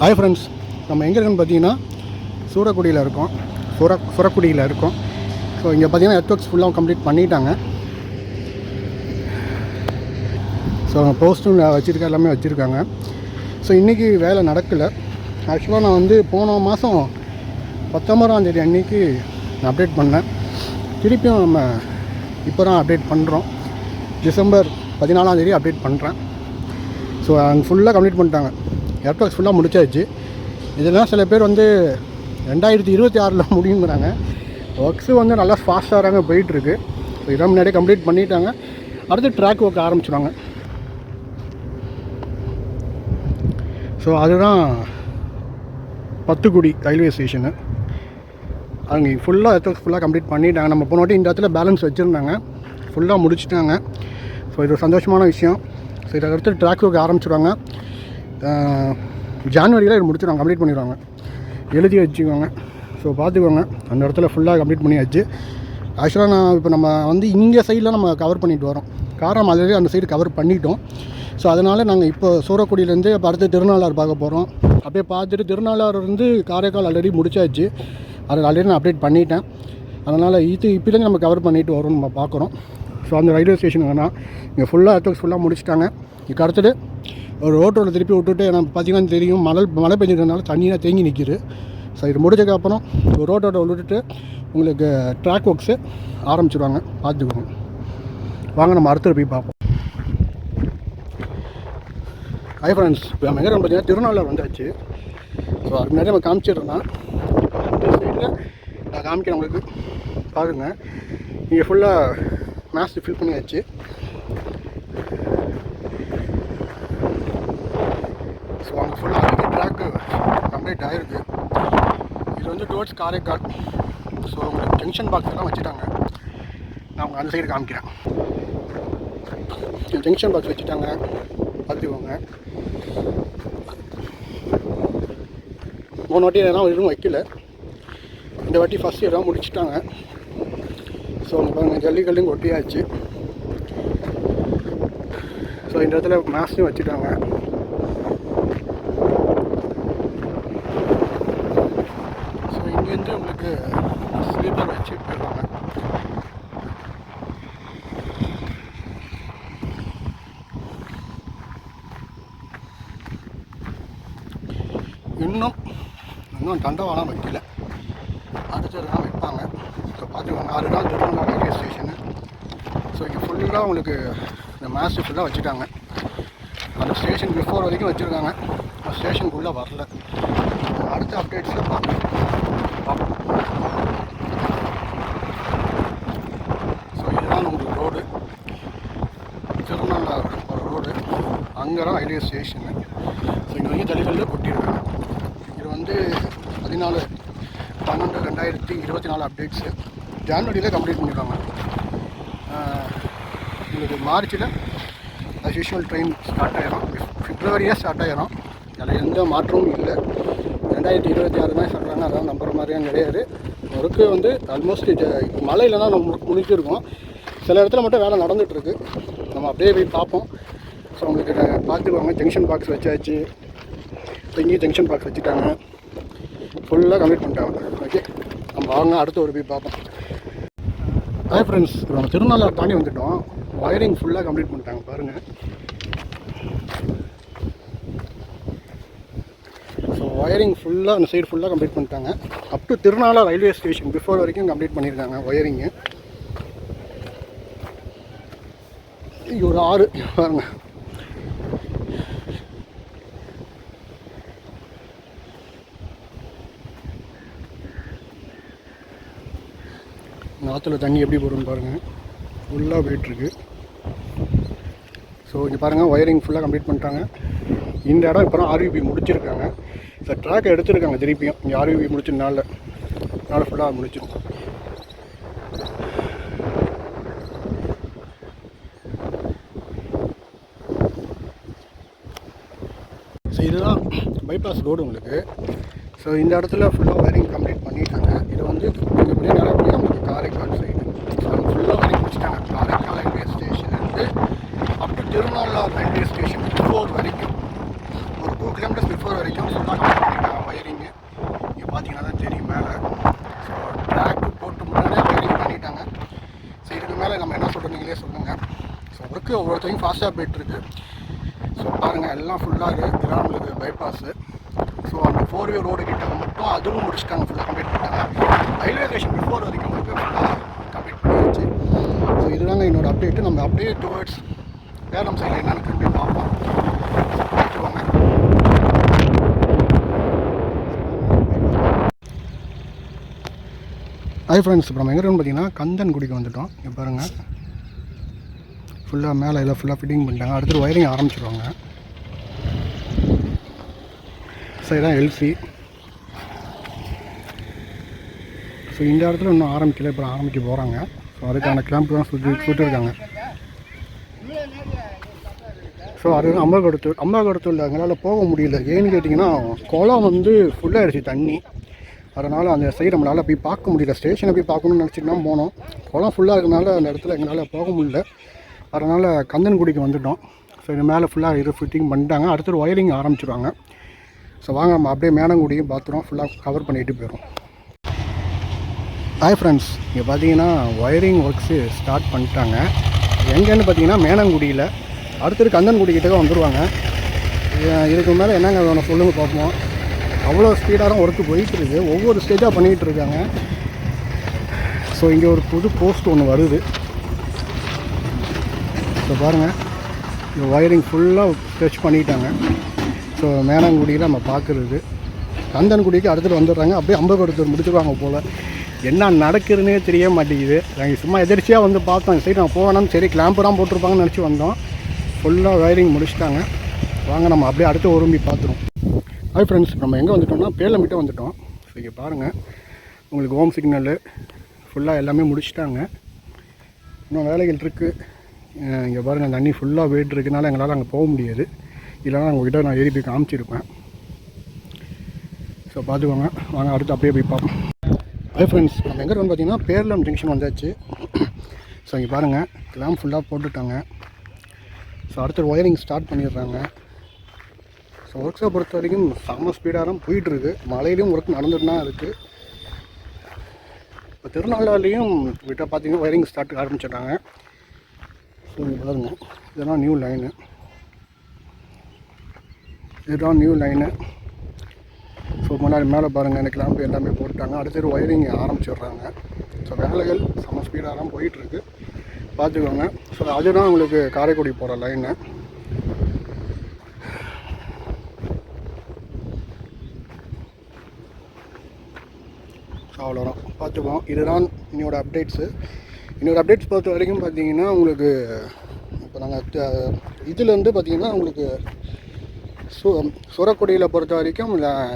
Hi friends நம்ம எங்கே இருக்கோம்னு பார்த்தீங்கன்னா சூரக்குடியில் இருக்கோம். சுர சுரக்குடியில் இருக்கோம். ஸோ இங்கே பார்த்தீங்கன்னா எர்த்ஒர்க்ஸ் ஃபுல்லாக கம்ப்ளீட் பண்ணிட்டாங்க. ஸோ போஸ்ட்டும் வச்சுருக்க எல்லாமே வச்சுருக்காங்க. ஸோ இன்றைக்கி வேலை நடக்கலை. ஆக்சுவலாக நான் வந்து போன மாதம் பத்தொம்பதாம் தேதி அன்றைக்கி நான் அப்டேட் பண்ணேன். திருப்பியும் நம்ம இப்போ தான் அப்டேட் பண்ணுறோம் டிசம்பர் பதினாலாம் தேதி அப்டேட் பண்ணுறேன் ஸோ அங்கே ஃபுல்லாக கம்ப்ளீட் பண்ணிட்டாங்க. ஏர்பாக்ஸ் ஃபுல்லாக முடிச்சாச்சு. இதெல்லாம் சில பேர் வந்து ரெண்டாயிரத்தி இருபத்தி ஆறில் முடியுங்கிறாங்க. ஒர்க்ஸு வந்து நல்லா ஃபாஸ்ட்டாக போயிட்டுருக்கு. ஸோ இதான் முன்னாடியே கம்ப்ளீட் பண்ணிட்டாங்க. அடுத்து ட்ராக் ஒர்க் ஆரம்பிச்சிடுவாங்க ஸோ அதுதான் பத்துக்குடி ரயில்வே ஸ்டேஷனு அவங்க ஃபுல்லாக எர்த்ஒர்க்ஸ் ஃபுல்லாக கம்ப்ளீட் பண்ணிட்டாங்க. நம்ம போன வாட்டி இந்த இடத்துல பேலன்ஸ் வச்சுருந்தாங்க. ஃபுல்லாக முடிச்சிட்டாங்க. ஸோ இது ஒரு சந்தோஷமான விஷயம். ஸோ இதை அடுத்து ட்ராக் ஒர்க் ஆரம்பிச்சிடுவாங்க ஜான்வரியில் இது முடிச்சிடுவாங்க கம்ப்ளீட் பண்ணிடுவாங்க. எழுதி வச்சுக்கோங்க ஸோ பார்த்துக்கோங்க. அந்த இடத்துல ஃபுல்லாக கம்ப்ளீட் பண்ணியாச்சு. ஆக்சுவலாக நான் இப்போ நம்ம வந்து இங்கே சைடில் நம்ம கவர் பண்ணிட்டு வரோம். காரம் ஆல்ரெடி அந்த சைடு கவர் பண்ணிட்டோம். ஸோ அதனால் நாங்கள் இப்போ சூரக்குடியிலேருந்து இப்போ அடுத்து திருநாளார் பார்க்க போகிறோம் அப்படியே பார்த்துட்டு திருநாளார் வந்து காரைக்கால் ஆல்ரெடி முடிச்சாச்சு. அதை ஆல்ரெடி நான் அப்டேட் பண்ணிட்டேன். அதனால் இது இப்போலேருந்து நம்ம கவர் பண்ணிட்டு வரோம் நம்ம பார்க்குறோம். ஸோ அந்த ரயில்வே ஸ்டேஷன் வேணால் இங்கே ஃபுல்லாக எர்த்தோக்ஸ் ஃபுல்லாக முடிச்சிட்டாங்க. இதுக்கு அடுத்தது ஒரு ரோட்டோட திருப்பி விட்டுட்டு எனக்கு பார்த்திங்கன்னா தெரியும் மழை மழை பெஞ்சதுனால தண்ணியாக தேங்கி நிற்கிது ஸோ இது முடிஞ்சதுக்கப்புறம் ஒரு ரோட்டோட விட்டுட்டு உங்களுக்கு ட்ராக் ஒர்க்ஸு ஆரம்பிச்சிடுவாங்க பார்த்துக்கோங்க. வாங்க நம்ம அடுத்த போய் பார்ப்போம். ஹை ஃப்ரெண்ட்ஸ் இப்போ நம்ம எங்கே பார்த்தீங்கன்னா திருநாளூர் வந்தாச்சு. ஸோ அதுக்கு முன்னாடி நம்ம காமிச்சிடுறேன் அந்த சைடில் நான் காமிக்கிறேன் உங்களுக்கு. பாருங்கள் இங்கே ஃபுல்லாக மேட்ச் ஃபில் பண்ணியாச்சு. ஸோ அங்கே ஃபுல்லாக ட்ராக்கு கம்ப்ளீட் ஆகிருக்கு இது வந்து டுவர்ட்ஸ் காரைக்கால். ஸோ உங்களுக்கு ஜங்ஷன் பாக்ஸ் எல்லாம் வச்சுட்டாங்க. நான் அவங்க அந்த சைடு காமிக்கிறேன். ஜங்ஷன் பாக்ஸ் வச்சுட்டாங்க. பார்த்துக்கோங்க. மூணு வாட்டி எல்லாம் எதுவும் வைக்கல. இந்த வாட்டி ஃபஸ்ட் எல்லாம் முடிச்சிட்டாங்க. ஸோ அங்கே பாருங்கள் ஜல்லிக்கல்லும் கொட்டியாச்சு. ஸோ இந்த இடத்துல மேக்ஸும் வச்சுட்டாங்க. இன்னும் இன்னும் தண்டவாளம் வைக்கல. அடுத்தது தான் வைப்பாங்க. ஸோ பார்த்துக்கோங்க ஆறு நாள் திருவண்ணா ரயில்வே ஸ்டேஷனு ஸோ இங்கே ஃபுல்லாக உங்களுக்கு இந்த மேட்ச் ஃபுல்லாக வச்சுட்டாங்க. அந்த ஸ்டேஷன் பிஃபோர் வரைக்கும் வச்சுருக்காங்க. அந்த ஸ்டேஷனுக்குள்ளே வரல. அடுத்த அப்டேட்ஸில் பார்ப்போம் பார்ப்போம். ஸோ இதுதான் உங்களுக்கு ரோடு திருநள்ளா ஒரு ரோடு அங்கே தான் ரயில்வே ஸ்டேஷனு ஸோ இங்கே வந்து ஜல்லிக்கல்ல கொட்டியிருக்காங்க வந்து பதினாலு பன்னெண்டு ரெண்டாயிரத்தி இருபத்தி நாலு அப்டேட்ஸு ஜான்வரியில் கம்ப்ளீட் பண்ணிடுவாங்க உங்களுக்கு மார்ச்சில் அஸ் யூஷுவல் ட்ரெயின் ஸ்டார்ட் ஆகிடும் பிப்ரவரியே ஸ்டார்ட் ஆகிடும் அதில் எந்த மாற்றமும் இல்லை. ரெண்டாயிரத்தி இருபத்தி ஆறு தான் சொல்கிறாங்க அதான் நம்புற மாதிரியும் கிடையாது ஒர்க்கு வந்து ஆல்மோஸ்ட் மழை தான் நம்ம முடிச்சிருக்கோம். சில இடத்துல மட்டும் வேலை நடந்துகிட்ருக்கு நம்ம அப்படியே போய் பார்ப்போம். ஸோ உங்களுக்கு பார்த்துக்குவாங்க ஜங்ஷன் பாக்ஸ் வச்சாச்சு. இங்கேயும் ஜங்ஷன் பாக்ஸ் வச்சுட்டாங்க. ஃபுல்லாக கம்ப்ளீட் பண்ணிட்டாங்க ஓகே நம்ம வாங்க அடுத்து ஒரு போய் பார்ப்போம். ஹாய் ஃப்ரெண்ட்ஸ் இப்போ நம்ம திருநாளார் தாண்டி வந்துட்டோம். ஒயரிங் ஃபுல்லாக கம்ப்ளீட் பண்ணிட்டாங்க பாருங்கள் ஸோ ஒயரிங் ஃபுல்லாக அந்த சைடு ஃபுல்லாக கம்ப்ளீட் பண்ணிட்டாங்க. Up to Thirunallar railway station before வரைக்கும் கம்ப்ளீட் பண்ணியிருக்காங்க ஒயரிங்கு ஒரு ஆறு பாருங்க ஆற்றுல தண்ணி எப்படி போடுன்னு பாருங்கள் ஃபுல்லாக போயிட்டுருக்கு. ஸோ இங்கே பாருங்கள் ஒயரிங் ஃபுல்லாக கம்ப்ளீட் பண்ணிட்டாங்க. இந்த இடம் இப்போ தான் ஆர்யூபி முடிச்சிருக்காங்க. ஸோ ட்ராக் எடுத்திருக்காங்க திருப்பியும். இங்கே ஆர்யூபி முடிச்சதுனால நாள் ஃபுல்லாக முடிச்சிடும் ஸோ இதுதான் பைபாஸ் ரோடு உங்களுக்கு. ஸோ இந்த இடத்துல ஃபுல்லாக ஒயரிங் கம்ப்ளீட் பண்ணிட்டாங்க. இது வந்து கொஞ்சம் இப்படியே நடக்கூடிய காரைக்கால் சைடு ஃபுல்லாக வரைக்கும் முடிச்சிட்டாங்க காரைக்கால் ரயில்வே ஸ்டேஷன்லேருந்து up to Thirunallar railway station before வரைக்கும் ஒரு டூ கிலோமீட்டர்ஸ் பிஃபோர் வரைக்கும் பண்ணிட்டாங்க ஒயரிங்கு இங்கே பார்த்தீங்கன்னா தான் தெரியும் மேலே. ஸோ ட்ராக் போட்டு முன்னாடியே வயரிங் பண்ணிட்டாங்க. ஸோ இதுக்கு மேலே நம்ம என்ன சொல்கிறோம் நீங்களே சொல்லுங்கள் ஸோ ஒர்க்கு ஒவ்வொருத்தையும் ஃபாஸ்ட்டாக போயிட்டுருக்கு ஸோ பாருங்கள் எல்லாம் ஃபுல்லாக இருக்குது இதெல்லாம் பைபாஸு ஸோ அந்த ஃபோர் வே ரோடு கிட்ட மட்டும் அதுவும் முடிச்சுட்டாங்க ஃபுல்லாக கம்ப்ளீட் பண்ணிட்டாங்க. ரயில்வே ஸ்டேஷன் பிஃபோர் வரைக்கும் வந்து ஃபுல்லாக கம்ப்ளீட் பண்ணியாச்சு. ஸோ இதுதாங்க என்னோட அப்டேட்டு நம்ம அப்படியே டுவர்ட்ஸ் வேலம் சைடில் என்னென்னு திரும்பி பார்ப்போம். ஹாய் ஃப்ரெண்ட்ஸ் இப்போ நம்ம எங்கே பார்த்தீங்கன்னா கந்தன்குடிக்கு வந்துட்டோம். இங்கே பாருங்கள் ஃபுல்லாக மேலே எல்லாம் ஃபுல்லாக ஃபிட்டிங் பண்ணிட்டாங்க. அடுத்து ஒயரிங் ஆரம்பிச்சிருவாங்க. ஸோ தான் எல்சி ஸோ இந்த இடத்துல இன்னும் ஆரம்பிக்கல இப்போ ஆரம்பிக்க போகிறாங்க ஸோ அதுக்கான கிளாம்ப் தான் சுற்றி சுட்டிருக்காங்க ஸோ அது அம்பகடத்தூர் அம்பகடத்தூரில் எங்களால் போக முடியல. ஏன்னு கேட்டிங்கன்னா குளம் வந்து ஃபுல்லாகிடுச்சு தண்ணி. அதனால் அந்த சைடு நம்மளால் போய் பார்க்க முடியல. ஸ்டேஷனை போய் பார்க்கணும்னு நினச்சிட்டு தான் போனோம். குளம் ஃபுல்லாக இருக்கிறதுனால அந்த இடத்துல எங்களால் போக முடியல. அதனால் கந்தன்குடிக்கு வந்துட்டோம். ஸோ இது மேலே ஃபுல்லாக இது ஃபிட்டிங் பண்ணிட்டாங்க. அடுத்தது ஒயரிங் ஆரம்பிச்சிருவாங்க. ஸோ வாங்க நம்ம அப்படியே மேனங்குடியும் பாத்ரூம் ஃபுல்லாக கவர் பண்ணிட்டு போயிடும் ஹாய் ஃப்ரெண்ட்ஸ் இங்கே பார்த்தீங்கன்னா ஒயரிங் ஒர்க்ஸு ஸ்டார்ட் பண்ணிட்டாங்க. எங்கேன்னு பார்த்தீங்கன்னா மேனங்குடியில். அடுத்தது கந்தன்குடி கிட்டே வந்துடுவாங்க இதுக்கு மேலே என்னங்க வேணும் சொல்லுங்கள் பார்ப்போம் அவ்வளோ ஸ்பீடாக தான் ஒர்க்கு போயிட்டுருக்கு ஒவ்வொரு ஸ்டேஜாக பண்ணிக்கிட்டு இருக்காங்க. ஸோ இங்கே ஒரு புது போஸ்ட் ஒன்று வருது. ஸோ பாருங்கள் இந்த ஒயரிங் ஃபுல்லாக ஸ்ட்ரெச் பண்ணிட்டாங்க. ஸோ மேனங்குடியில் நம்ம பார்க்குறது. கந்தன்குடிக்கு அடுத்துட்டு வந்துடுறாங்க. அப்படியே அம்பகடுத்தூர் முடிச்சுருவாங்க போல். என்ன நடக்குதுன்னே தெரிய மாட்டேங்குது. நாங்கள் சும்மா எதிர்ச்சியாக வந்து பார்த்தோம். சரி நான் நம்ம சரி கிளாம்பராக போட்டிருப்பாங்கன்னு நினச்சி வந்தோம். ஃபுல்லாக ஒயரிங் முடிச்சிட்டாங்க. வாங்க நம்ம அப்படியே அடுத்து உரும்பி பார்த்துருவோம். ஹாய் ஃப்ரெண்ட்ஸ் நம்ம எங்கே வந்துட்டோம்னா பேலமிட்டே வந்துட்டோம். ஸோ இங்கே பாருங்கள் உங்களுக்கு ஹோம் சிக்னலு ஃபுல்லாக எல்லாமே முடிச்சிட்டாங்க. இன்னும் வேலைகள் இருக்குது இங்கே பாருங்கள் தண்ணி ஃபுல்லாக போயிட்டு இருக்கனால எங்களால் அங்கே போக முடியாது. இல்லைனா உங்ககிட்ட நான் ஏறி போய் காமிச்சிருப்பேன் ஸோ பார்த்துக்கோங்க. வாங்க அடுத்து அப்படியே போய் பார்ப்போம். ஹை ஃப்ரெண்ட்ஸ் நம்ம எங்கே இருக்கோம்னு பார்த்தீங்கன்னா பேர்லம் ஜங்ஷன் வந்தாச்சு. ஸோ இங்கே பாருங்கள் கிளாம் ஃபுல்லாக போட்டுட்டாங்க. ஸோ அடுத்து ஒயரிங் ஸ்டார்ட் பண்ணிடுறாங்க. ஸோ ஒர்க்ஸை பொறுத்த வரைக்கும் செம்ம ஸ்பீடாக தான் போயிட்டுருக்கு. மழையிலையும் ஒர்க் நடந்துட்டு தான் இருக்குது இப்போ திருநள்ளாலையும் விட்டால் பார்த்தீங்கன்னா ஒயரிங் ஸ்டார்ட் ஆரம்பிச்சிட்டாங்க ஸோ இங்கே பாருங்கள் இதெல்லாம் நியூ லைனு இதுதான் நியூ லைனு ஸோ முன்னாடி மேலே பாருங்கள் எனக்கு லேம்பு எல்லாமே போட்டுட்டாங்க. அடுத்தது ஒயரிங் ஆரம்பிச்சிடுறாங்க. ஸோ வேலைகள் செம்ம ஸ்பீடாக தான் போயிட்டுருக்கு. பார்த்துக்கோங்க. ஸோ அதுதான் உங்களுக்கு காரைக்குடி போகிற லைனு அவ்வளோ அவ்வளோதான் பார்த்துக்குவோம் இதுதான் என்னோட அப்டேட்ஸு என்னோட அப்டேட்ஸ் பொறுத்த வரைக்கும் பார்த்தீங்கன்னா உங்களுக்கு இப்போ நாங்கள் இதுலேருந்து பார்த்தீங்கன்னா உங்களுக்கு சு சுரக்குடியில் பொறுத்த வரைக்கும்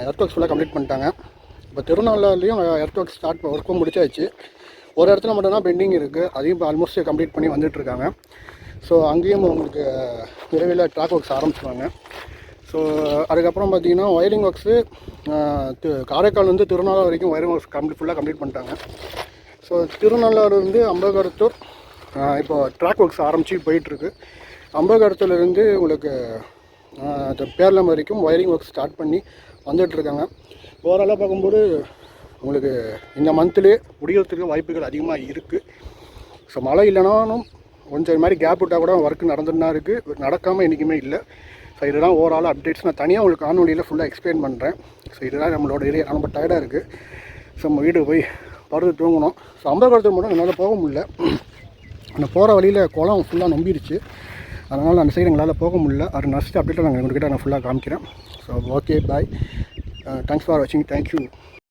எர்த் ஒர்க்ஸ் ஃபுல்லாக கம்ப்ளீட் பண்ணிட்டாங்க. இப்போ திருநள்ளாறுலையும் எர்த் ஒர்க் ஸ்டார்ட் ஒர்க்கும் முடிச்சாச்சு. ஒரு இடத்துல மட்டும்தான் பெண்டிங் இருக்குது அதையும் இப்போ ஆல்மோஸ்ட் கம்ப்ளீட் பண்ணி வந்துட்டுருக்காங்க ஸோ அங்கேயும் உங்களுக்கு விரைவில் ட்ராக் ஒர்க்ஸ் ஆரம்பிச்சுவாங்க ஸோ அதுக்கப்புறம் பார்த்தீங்கன்னா ஒயரிங் ஒர்க்ஸு காரைக்கால் வந்து திருநள்ளாறு வரைக்கும் ஒயரிங் ஒர்க்ஸ் கம்ப்ளீட் ஃபுல்லாக கம்ப்ளீட் பண்ணிட்டாங்க. ஸோ திருநள்ளாறுலேருந்து வந்து அம்பகரத்தூர் இப்போ ட்ராக் ஒர்க்ஸ் ஆரம்பிச்சு போயிட்டுருக்கு அம்பகரத்துலேருந்து உங்களுக்கு பேரலம் வரைக்கும் ஒயரிங் ஒர்க் ஸ்டார்ட் பண்ணி வந்துட்டுருக்காங்க. ஓவராலாக பார்க்கும்போது உங்களுக்கு இந்த மந்த்லேயே முடியறதுக்கு வாய்ப்புகள் அதிகமாக இருக்குது ஸோ மழை இல்லைனாலும் கொஞ்சம் இது மாதிரி கேப் விட்டால் கூட ஒர்க் நடந்துட்டு தான் இருக்குது நடக்காமல் என்றைக்குமே இல்லை. ஸோ இதுதான் ஓவரால் அப்டேட்ஸ் நான் தனியாக உங்களுக்கு காணொலியில் ஃபுல்லாக எக்ஸ்பிளைன் பண்ணுறேன் ஸோ இதுதான் நம்மளோட ஏரியா ரொம்ப டயர்டாக இருக்குது ஸோ நம்ம வீடு போய் படுத்து தூங்கணும். ஸோ அம்பகரத்துக்கு மட்டும் என்னால் போக முடியல. அந்த போகிற வழியில் குளம் ஃபுல்லாக நம்பிடுச்சு அதனால் அந்த சைடு எங்களால் போக முடியல. அது நெக்ஸ்ட் அப்டேட்டில் நாங்கள் உங்கள்கிட்ட நான் ஃபுல்லாக காமிக்கிறேன். So okay bye thanks for வாட்சிங் தேங்க்யூ